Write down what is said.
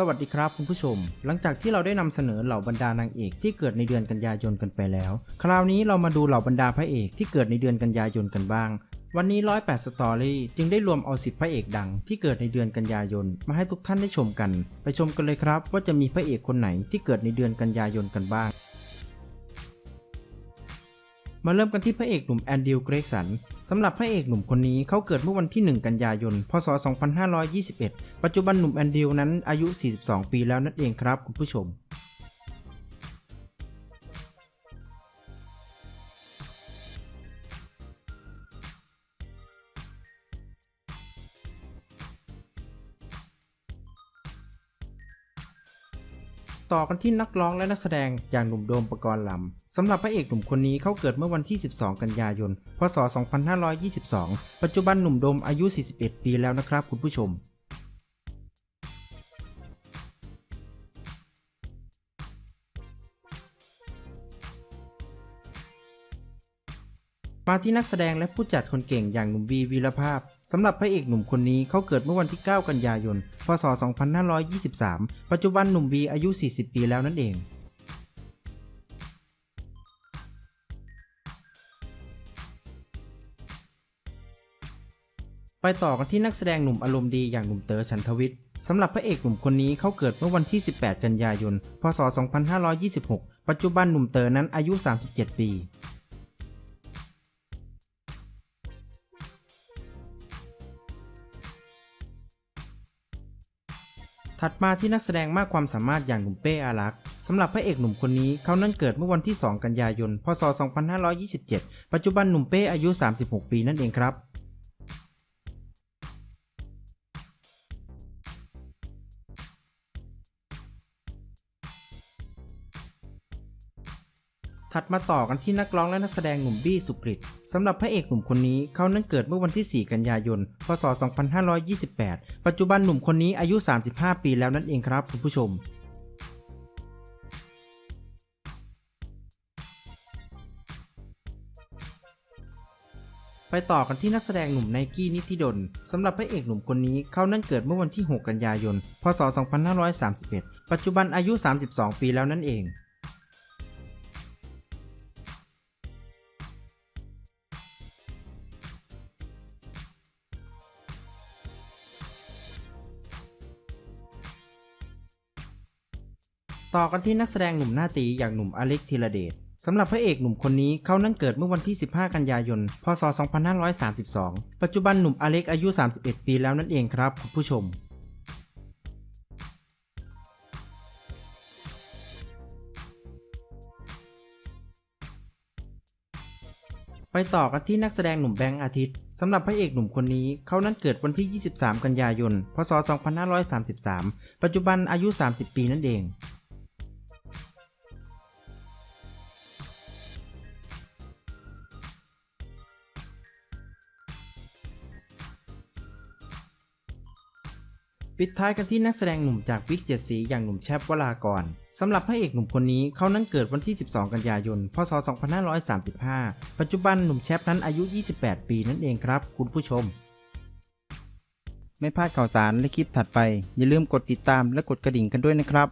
สวัสดีครับคุณผู้ชม หลังจากที่เราได้นำเสนอเหล่าบรรดานางเอกที่เกิดในเดือนกันยายนกันไปแล้ว คราวนี้เรามาดูเหล่าบรรดาพระเอกที่เกิดในเดือนกันยายนกันบ้าง วันนี้ 108 สตอรี่จึงได้รวมเอาสิบพระเอกดังที่เกิดในเดือนกันยายน มาให้ทุกท่านได้ชมกัน ไปชมกันเลยครับว่าจะมีพระเอกคนไหนที่เกิดในเดือนกันยายนกันบ้าง มาเริ่มกันที่พระเอกหนุ่มแอนดิวเกรกสันสำหรับพระเอกหนุ่มคนนี้เขาเกิดเมื่อวันที่ 1 กันยายน พศ 2521 ปัจจุบันหนุ่มแอนดิวนั้นอายุ 42 ปีแล้วนั่นเองครับคุณผู้ชม ต่อกันที่นักร้องและนักแสดงอย่างหนุ่มโดมปรกรณ์ลำสำหรับพระเอกหนุ่มคนนี้เขาเกิดเมื่อวันที่ 12 กันยายน พศ 2522 ปัจจุบันหนุ่มโดมอายุ 41 ปีแล้วนะครับคุณผู้ชม มาที่นักแสดงและผู้จัดคนเก่งอย่างหนุ่มวีวีรภาพสำหรับพระเอกหนุ่มคนนี้เขาเกิดเมื่อวันที่ 9 กันยายน พศ 2523 ปัจจุบันหนุ่มวีอายุ 40 ปีแล้วนั่นเองไปต่อกันที่นักแสดงหนุ่มอารมณ์ดีอย่างหนุ่มเต๋อฉันทวิทย์สำหรับพระเอกหนุ่มคนนี้เขาเกิดเมื่อวันที่ 18 กันยายน พศ 2526 ปัจจุบันหนุ่มเต๋อนั้นอายุ 37 ปี ถัดมาที่นักแสดงมากความสามารถอย่างหนุ่มเป้อารักษ์สำหรับพระเอกหนุ่มคนนี้เขานั้นเกิดเมื่อวันที่ 2 กันยายน พศ 2527 ปัจจุบันหนุ่มเป้อายุ 36 ปีนั่นเองครับ ถัดมาต่อกันที่นักร้องและนักแสดงหนุ่มบี้สุกริตสำหรับพระเอกหนุ่มคนนี้เขานั้นเกิดเมื่อวันที่ 4 กันยายน พศ 2528 ปัจจุบันหนุ่มคนนี้อายุ 35 ปีแล้วนั่นเองครับคุณผู้ชมไปต่อกันที่นักแสดงหนุ่มไนกี้นิติดลสำหรับพระเอกหนุ่มคนนี้เขานั้นเกิดเมื่อวันที่ 6 กันยายน พศ 2531 ปัจจุบันอายุ 32 ปีแล้วนั่นเอง ต่อกันที่นักแสดงหนุ่มหน้าตีอย่างหนุ่มอเล็กธีรเดชสำหรับพระเอกหนุ่มคนนี้เขานั้นเกิดเมื่อวันที่ 15 กันยายน พศ 2532 ปัจจุบันหนุ่มอเล็กอายุ 31 ปีแล้วนั่นเองครับคุณผู้ชมไปต่อกันที่นักแสดงหนุ่มแบงค์อาทิตย์สำหรับพระเอกหนุ่มคนนี้เขานั้นเกิดวันที่ 23 กันยายน พศ 2533 ปัจจุบันอายุ 30 ปีนั่นเอง ปิดท้ายกันที่นักแสดงหนุ่มจากวิกเจ็ดสีอย่างหนุ่มแชปวรากรสำหรับพระเอกหนุ่มคนนี้เขานั้นเกิดวันที่ 12 กันยายน พศ 2535 ปัจจุบันหนุ่มแชปนั้นอายุ 28 ปีนั่นเองครับ คุณผู้ชม ไม่พลาดข่าวสารและคลิปถัดไป อย่าลืมกดติดตามและกดกระดิ่งกันด้วยนะครับ